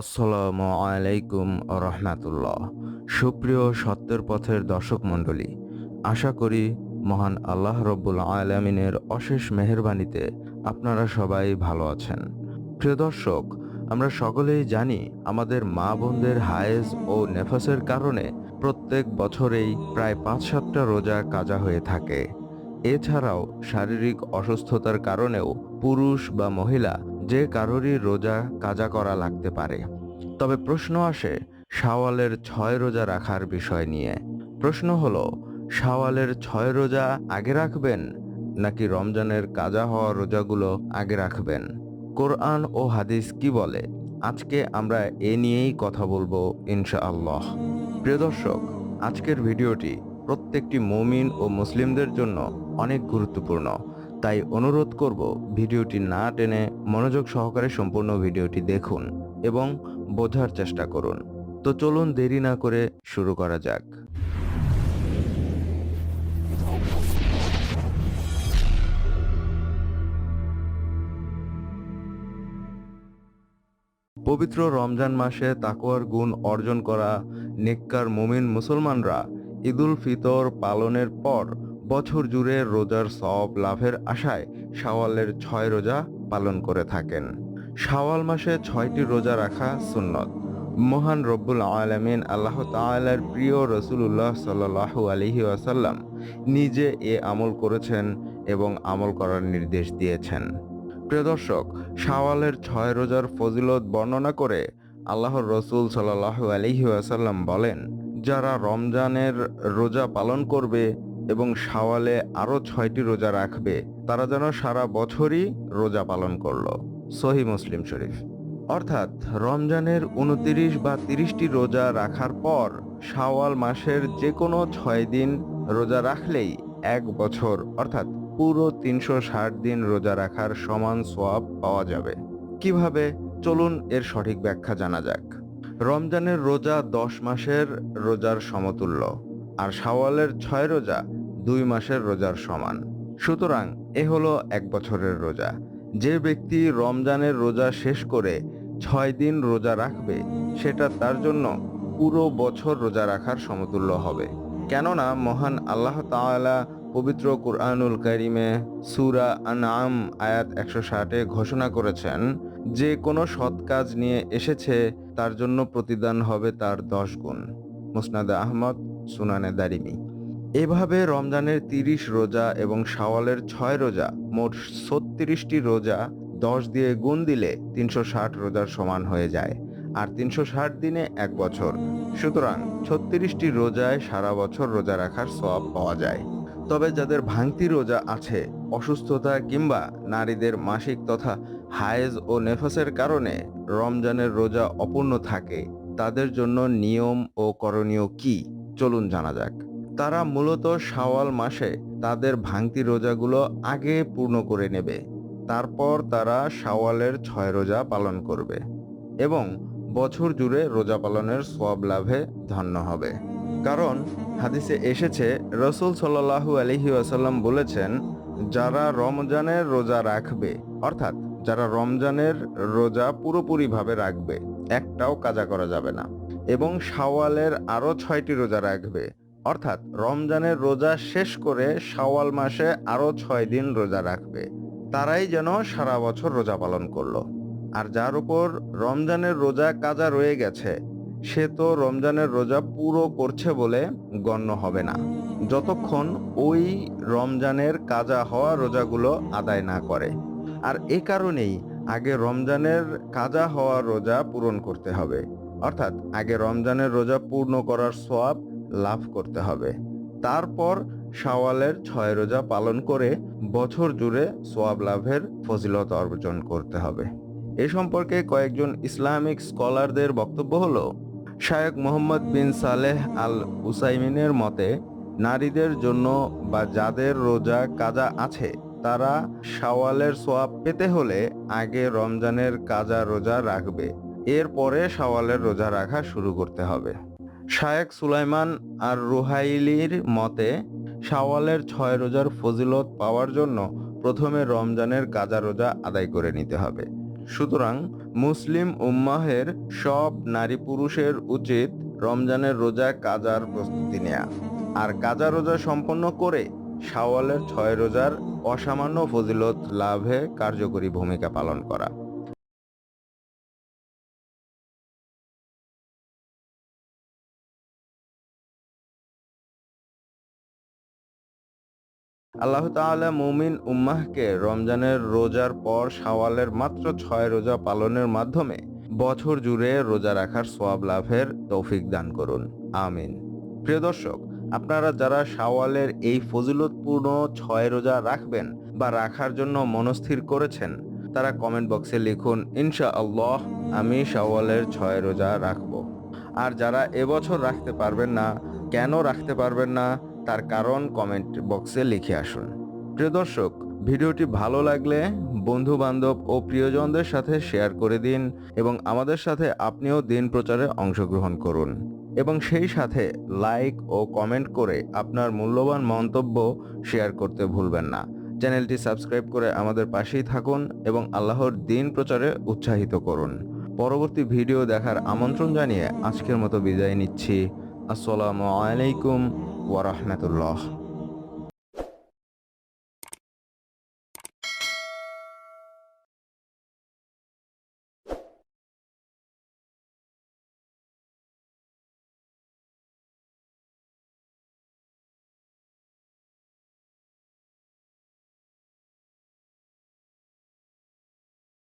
আসসালামু আলাইকুম রহমাতুল্লাহ। সুপ্রিয় সত্যের পথের দর্শক মণ্ডলী, আশা করি মহান আল্লাহ রব্বুল আলমিনের অশেষ মেহেরবানিতে আপনারা সবাই ভালো আছেন। প্রিয় দর্শক, আমরা সকলেই জানি আমাদের মা বোনদের হায়েজ ও নেফাসের কারণে প্রত্যেক বছরেই প্রায় পাঁচ সাতটা রোজা কাজা হয়ে থাকে। এছাড়াও শারীরিক অসুস্থতার কারণেও পুরুষ বা মহিলা যে কারোরই রোজা কাজা করা লাগতে পারে। তবে প্রশ্ন আসে শাওয়ালের ছয় রোজা রাখার বিষয় নিয়ে। প্রশ্ন হলো, শাওয়ালের ছয় রোজা আগে রাখবেন নাকি রমজানের কাজা হওয়া রোজাগুলো আগে রাখবেন? কোরআন ও হাদিস কি বলে? আজকে আমরা এ নিয়েই কথা বলব ইনশাআল্লাহ। প্রিয় দর্শক, আজকের ভিডিওটি প্রত্যেকটি মমিন ও মুসলিমদের জন্য অনেক গুরুত্বপূর্ণ। তাই অনুরোধ করব ভিডিওটি না টেনে মনোযোগ সহকারে সম্পূর্ণ ভিডিওটি দেখুন এবং বোঝার চেষ্টা করুন। তো চলুন দেরি না করে শুরু করা যাক। পবিত্র রমজান মাসে তাকওয়ার গুণ অর্জন করা নেককার মুমিন মুসলমানরা ঈদুল ফিতর পালনের পর বছর জুড়ে রোজার সব লাভের আশায় শাওয়ালের ছয় রোজা পালন করে থাকেন। শাওয়াল মাসে ছয়টি রোজা রাখা সুন্নত। মহান রব্বুল আলমিন আল্লাহ তাআলার প্রিয় রসুল্লাহ সাল্লাহ আলহি আসাল্লাম নিজে এ আমল করেছেন এবং আমল করার নির্দেশ দিয়েছেন। প্রিয় দর্শক, শাওয়ালের ছয় রোজার ফজিলত বর্ণনা করে আল্লাহর রসুল সাল্লাহ আলহি আসাল্লাম বলেন, যারা রমজানের রোজা পালন করবে এবং শাওয়ালে আরও ছয়টি রোজা রাখবে, তারা যেন সারা বছরই রোজা পালন করল। সহি মুসলিম শরীফ। অর্থাৎ রমজানের উনতিরিশ বা তিরিশটি রোজা রাখার পর শাওয়াল মাসের যে কোনো ছয় দিন রোজা রাখলেই এক বছর, অর্থাৎ পুরো তিনশো ষাট দিন রোজা রাখার সমান সোয়াব পাওয়া যাবে। কীভাবে? চলুন এর সঠিক ব্যাখ্যা জানা যাক। রমজানের রোজা দশ মাসের রোজার সমতুল্য, আর শাওয়ালের ছয় রোজা দুই মাসের রোজার সমান। সুতরাং এ হলো এক বছরের রোজা। যে ব্যক্তি রমজানের রোজা শেষ করে ছয় দিন রোজা রাখবে, সেটা তার জন্য পুরো বছর রোজা রাখার সমতুল্য হবে। কেননা মহান আল্লাহ তাআলা পবিত্র কুরআনুল কারিমে সুরা আনআম আয়াত একশো ষাটে ঘোষণা করেছেন, যে কোনো সৎ কাজ নিয়ে এসেছে, তার জন্য প্রতিদান হবে তার দশ গুণ। মুসনাদ আহমদ, সুনানে দারিমি। এভাবে রমজানের তিরিশ রোজা এবং শাওয়ালের ছয় রোজা মোট ছত্রিশটি রোজা দশ দিয়ে গুণ দিলে তিনশো ষাট রোজার সমান হয়ে যায়, আর তিনশো ষাট দিনে এক বছর। সুতরাং ছত্রিশটি রোজায় সারা বছর রোজা রাখার সব পাওয়া যায়। তবে যাদের ভাঙতি রোজা আছে, অসুস্থতা কিংবা নারীদের মাসিক তথা হায়েজ ও নেফাসের কারণে রমজানের রোজা অপূর্ণ থাকে, তাদের জন্য নিয়ম ও করণীয় কি? চলুন জানা যাক। তারা মূলত শাওয়াল মাসে তাদের ভাঙতি রোজাগুলো আগে পূর্ণ করে নেবে। তারপর তারা শাওয়ালের ছয় রোজা পালন করবে এবং বছর জুড়ে রোজা পালনের সব লাভে ধন্য হবে। কারণ হাদিসে এসেছে, রসুল সাল্লাহু আলহি আসাল্লাম বলেছেন, যারা রমজানের রোজা রাখবে, অর্থাৎ যারা রমজানের রোজা পুরোপুরিভাবে রাখবে, একটাও কাজা করা যাবে না এবং শাওয়ালের আরও ছয়টি রোজা রাখবে। অর্থাৎ রমজানের রোজা শেষ করে শাওয়াল মাসে আরও ছয় দিন রোজা রাখবে। তারাই যেন সারা বছর রোজা পালন করল। আর যার উপর রমজানের রোজা কাজা রয়ে গেছে, সে তো রমজানের রোজা পুরো করছে বলে গণ্য হবে না। যতক্ষণ ওই রমজানের কাজা হওয়া রোজাগুলো আদায় না করে। আর এ কারণেই আগে রমজানের কাজা হওয়া রোজা পূরণ করতে হবে। অর্থাৎ আগে রমজানের রোজা পূর্ণ করার সোয়াব লাভ করতে হবে। তারপর শাওয়ালের ছয় রোজা পালন করে বছর জুড়ে সোয়াব লাভের ফজিলত অর্জন করতে হবে। এ সম্পর্কে কয়েকজন ইসলামিক স্কলারদের বক্তব্য হলো শায়ক মোহাম্মদ বিন সালেহ আল উসাইমিনের মতে, নারীদের জন্য বা যাদের রোজা কাজা আছে, তারা শাওয়ালের সোয়াব পেতে হলে আগে রমজানের কাজা রোজা রাখবে। এরপরে শাওয়ালের রোজা রাখা শুরু করতে হবে। শায়েক সুলাইমান আর রুহাইলির মতে, শাওয়ালের ছয় রোজার ফজিলত পাওয়ার জন্য প্রথমে রমজানের কাজা রোজা আদায় করে নিতে হবে। সুতরাং মুসলিম উম্মাহের সব নারী পুরুষের উচিত রমজানের রোজা কাজার প্রস্তুতি নেয়া। আর কাজা রোজা সম্পন্ন করে শাওয়ালের ছয় রোজার অসামান্য ফজিলত লাভে কার্যকরী ভূমিকা পালন করা। আল্লাহ তাআলা মুমিন উম্মাহকে রমজানের রোজার পর শাওয়ালের মাত্র ছয় রোজা পালনের মাধ্যমে বছর জুড়ে রোজা রাখার সোয়াব লাভের তৌফিক দান করুন। আমিন। প্রিয় দর্শক, আপনারা যারা শাওয়ালের এই ফজিলতপূর্ণ ছয় রোজা রাখবেন বা রাখার জন্য মনস্থির করেছেন, তারা কমেন্ট বক্সে লিখুন ইনশা আল্লাহ আমি শাওয়ালের ছয় রোজা রাখব। আর যারা এবছর রাখতে পারবেন না, কেন রাখতে পারবেন না তার কারণ কমেন্ট বক্সে লিখে আসুন। প্রিয় দর্শক, ভিডিওটি ভালো লাগলে বন্ধু বান্ধব ও প্রিয়জনদের সাথে শেয়ার করে দিন এবং আমাদের সাথে আপনিও দিন প্রচারে অংশগ্রহণ করুন। এবং সেই সাথে লাইক ও কমেন্ট করে আপনার মূল্যবান মন্তব্য শেয়ার করতে ভুলবেন না। চ্যানেলটি সাবস্ক্রাইব করে আমাদের পাশেই থাকুন এবং আল্লাহর দিন প্রচারে উৎসাহিত করুন। পরবর্তী ভিডিও দেখার আমন্ত্রণ জানিয়ে আজকের মতো বিদায় নিচ্ছি। আসসালামু আলাইকুম ওয়া রাহমাতুল্লাহ।